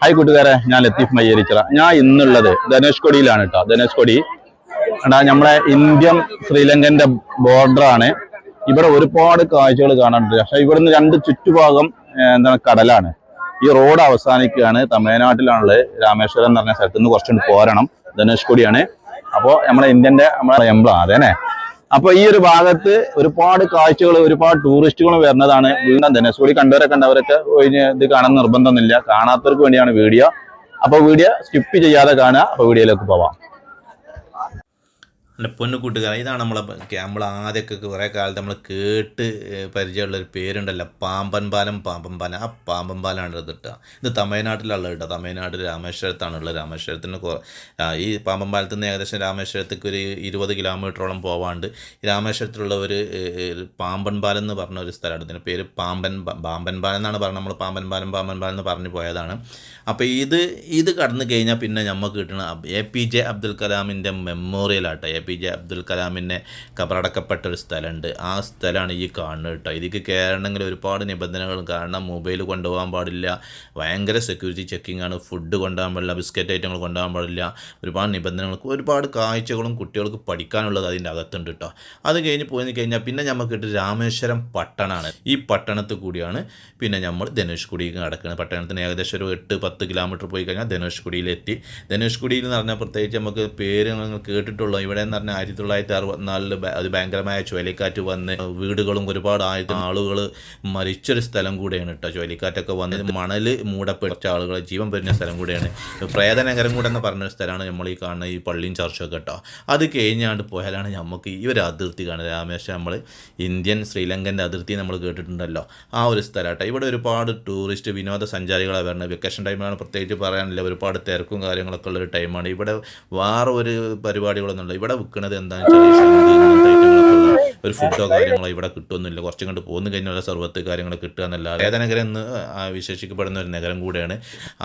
Hi കൂട്ടുകാരെ. ഞാൻ ലത്തീഫ് മയ്യേരിച്ചിറ. ഞാൻ ഇന്നുള്ളത് ധനുഷ്കൊടിയിലാണ് കേട്ടോ ധനുഷ്കൊടി എടാ നമ്മളെ ഇന്ത്യൻ ശ്രീലങ്കന്റെ ബോർഡറാണ് ഇവിടെ ഒരുപാട് കാഴ്ചകൾ കാണാനുണ്ട്. പക്ഷെ ഇവിടുന്ന് രണ്ട് ചുറ്റുഭാഗം എന്താണ് കടലാണ്. ഈ റോഡ് അവസാനിക്കുകയാണ്. തമിഴ്നാട്ടിലാണുള്ളത്. രാമേശ്വരം എന്ന് പറഞ്ഞ സ്ഥലത്ത് നിന്ന് കുറച്ചുകൂടി പോരണം. ധനുഷ്കൊടിയാണ് അപ്പോൾ നമ്മുടെ ഇന്ത്യന്റെ നമ്മുടെ എംബ്ലം അതേനെ? അപ്പൊ ഈ ഒരു ഭാഗത്ത് ഒരുപാട് കാഴ്ചകൾ ഒരുപാട് ടൂറിസ്റ്റുകൾ വരുന്നതാണ് വീണ്ടും ധനുഷ്കൊടി കണ്ടവരൊക്കെ കണ്ടവരൊക്കെ കഴിഞ്ഞ് ഇത് കാണാൻ നിർബന്ധമൊന്നുമില്ല. കാണാത്തവർക്ക് വേണ്ടിയാണ് വീഡിയോ. അപ്പൊ വീഡിയോ സ്കിപ്പ് ചെയ്യാതെ കാണുക. അപ്പൊ വീഡിയോയിലേക്ക് പോവാം. എന്റെ പൊന്നു കൂട്ടുകാരൻ ഇതാണ് നമ്മളെ നമ്മൾ ആദ്യമൊക്കെ കുറേ കാലത്ത് നമ്മൾ കേട്ട് പരിചയമുള്ളൊരു പേരുണ്ടല്ലോ. പാമ്പൻ പാലം പാമ്പൻ പാലം. ആ പാമ്പൻ പാലമാണ് ഇത് കിട്ടുക ഇത് തമിഴ്നാട്ടിലുള്ള കേട്ടോ തമിഴ്നാട് രാമേശ്വരത്താണുള്ളത്. രാമേശ്വരത്തിന് ഈ പാമ്പൻ പാലത്ത് നിന്ന് ഏകദേശം രാമേശ്വരത്തേക്ക് ഒരു ഇരുപത് കിലോമീറ്ററോളം പോവാണ്ട് രാമേശ്വരത്തിലുള്ള ഒരു പാമ്പൻ പാലം എന്ന് പറഞ്ഞ ഒരു സ്ഥലമാണ് ഇതിന്റെ പേര് പാമ്പൻ പാമ്പൻ പാലം എന്നാണ് പറഞ്ഞത്. നമ്മൾ പാമ്പൻ പാലം പാമ്പൻ പാലം എന്ന് പറഞ്ഞു പോയതാണ്. അപ്പോൾ ഇത് ഇത് കടന്നു കഴിഞ്ഞാൽ പിന്നെ നമുക്ക് കിട്ടുന്ന എ പി ജെ അബ്ദുൽ കലാമിന്റെ മെമ്മോറിയലാട്ടോ. എ പി ജെ അബ്ദുൽ കലാമിനെ കബറടക്കപ്പെട്ട ഒരു സ്ഥലമുണ്ട്. ആ സ്ഥലമാണ് ഈ കാണുന്നത് കേട്ടോ. ഇതിക്ക് കയറണമെങ്കിൽ ഒരുപാട് നിബന്ധനകൾ കാരണം മൊബൈൽ കൊണ്ടുപോകാൻ പാടില്ല. ഭയങ്കര സെക്യൂരിറ്റി ചെക്കിംഗ് ആണ്. ഫുഡ് കൊണ്ടുപോകാൻ പാടില്ല. ബിസ്ക്കറ്റ് ഐറ്റങ്ങൾ കൊണ്ടുപോകാൻ പാടില്ല. ഒരുപാട് നിബന്ധനകൾ ഒരുപാട് കാഴ്ചകളും കുട്ടികൾക്ക് പഠിക്കാനുള്ളത് അതിന്റെ അകത്തുണ്ട് കേട്ടോ. അത് കഴിഞ്ഞ് പോയി കഴിഞ്ഞാൽ പിന്നെ നമുക്ക് കിട്ടും രാമേശ്വരം പട്ടണമാണ് ഈ പട്ടണത്തിൽ കൂടിയാണ് പിന്നെ നമ്മൾ ധനുഷ്കുടിക്ക് നടക്കുന്നത്. പട്ടണത്തിന് ഏകദേശം ഒരു എട്ട് പത്ത് കിലോമീറ്റർ പോയി കഴിഞ്ഞാൽ ധനുഷ്കുടിയിലെത്തി. ധനുഷ്കുടിയിൽ എന്ന് പറഞ്ഞാൽ പ്രത്യേകിച്ച് നമുക്ക് പേര് നിങ്ങൾ കേട്ടിട്ടുള്ളൂ? ഇവിടെ എന്ന് പറഞ്ഞാൽ ആയിരത്തി തൊള്ളായിരത്തി അറുപത്തിനാലിൽ അത് ഭയങ്കരമായ ചുഴലിക്കാറ്റ് വന്ന് വീടുകളും ഒരുപാട് ആയിരത്തി ആളുകൾ മരിച്ചൊരു സ്ഥലം കൂടെയാണ് കേട്ടോ ചുഴലിക്കാറ്റൊക്കെ വന്ന് മണൽ മൂടപ്പെട്ട ആളുകൾ ജീവൻ പെരുന്ന സ്ഥലം കൂടെയാണ്. പ്രേതനഗരം കൂടെ എന്ന് പറഞ്ഞൊരു സ്ഥലമാണ് നമ്മൾ ഈ കാണുന്ന ഈ പള്ളിയും ചർച്ചൊക്കെ കേട്ടോ അത് കഴിഞ്ഞാണ്ട് പോയാലാണ് നമുക്ക് ഈ ഒരു അതിർത്തി കാണുന്നത്. രാമേശ്വരം നമ്മൾ ഇന്ത്യൻ ശ്രീലങ്കന്റെ അതിർത്തി നമ്മൾ കേട്ടിട്ടുണ്ടല്ലോ. ആ ഒരു സ്ഥലം കേട്ടോ ഇവിടെ ഒരുപാട് ടൂറിസ്റ്റ് വിനോദസഞ്ചാരികളാണ് വരുന്നത് വെക്കേഷൻ ടൈമിലാണ് പ്രത്യേകിച്ച് പറയാനില്ല. ഒരുപാട് തിരക്കും കാര്യങ്ങളൊക്കെ ഉള്ള ഒരു ടൈമാണ്. ഇവിടെ വേറെ ഒരു പരിപാടികളൊന്നുമില്ല. ഇവിടെ വിൽക്കുന്നത് എന്താണെന്ന് വെച്ചാൽ ഈ ഷാദി ഇങ്ങനത്തെ ഐറ്റങ്ങളൊക്കെ ഉള്ള ഒരു ഫുഡോ കാര്യങ്ങളോ ഇവിടെ കിട്ടുമൊന്നുമില്ല കുറച്ചും കണ്ട് പോന്നു കഴിഞ്ഞാൽ സർവത്ത് കാര്യങ്ങൾ കിട്ടുക എന്നല്ല വേദനഗരം എന്ന് വിശേഷിക്കപ്പെടുന്ന ഒരു നഗരം കൂടെയാണ്.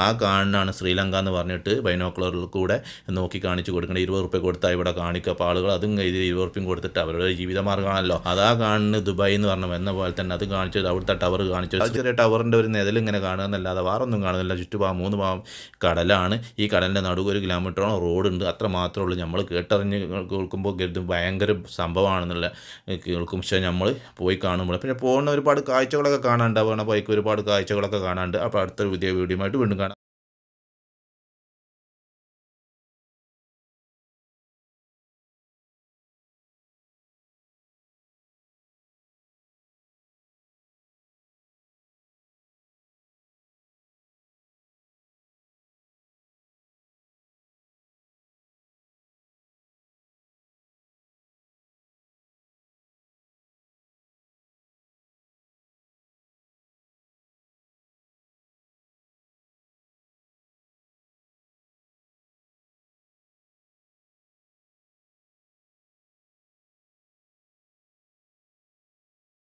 ആ കാണാണ് ശ്രീലങ്ക എന്ന് പറഞ്ഞിട്ട് ബൈനോക്കുലറിൽ കൂടെ നോക്കി കാണിച്ചു കൊടുക്കണം. ഇരുപത് റുപ്യ കൊടുത്താൽ ഇവിടെ കാണിക്കുക. അപ്പോൾ ആളുകൾ അതും കയ്യിൽ ഇരുപത് റുപ്യം കൊടുത്തിട്ട് അവരുടെ ജീവിതമാർഗമാണല്ലോ. അതാ കാണുന്ന ദുബായ് എന്ന് പറഞ്ഞു എന്ന പോലെ തന്നെ അത് കാണിച്ചത് അവിടുത്തെ ടവർ കാണിച്ചു ചെറിയ ടവറിന്റെ ഒരു നെതൽ ഇങ്ങനെ കാണുക എന്നല്ലാതെ വേറെ ഒന്നും കാണുന്നില്ല. ചുറ്റുഭാഗം മൂന്ന് ഭാഗം കടലാണ്. ഈ കടലിന്റെ നടുവ് ഒരു കിലോമീറ്ററോളം റോഡുണ്ട് അത്ര മാത്രമേ ഉള്ളൂ. നമ്മൾ കേട്ടറിഞ്ഞ് കേൾക്കുമ്പോൾ കരുതും ഭയങ്കര സംഭവമാണെന്നുള്ള കേൾക്കും. പക്ഷേ നമ്മൾ പോയി കാണുമ്പോൾ പിന്നെ പോകുന്ന ഒരുപാട് കാഴ്ചകളൊക്കെ കാണാനുണ്ട്. അവിടെ ബൈക്ക് ഒരുപാട് കാഴ്ചകളൊക്കെ കാണാനുണ്ട്. അപ്പോൾ അടുത്ത പുതിയ വീഡിയോ ആയിട്ട് വീണ്ടും കാണാം.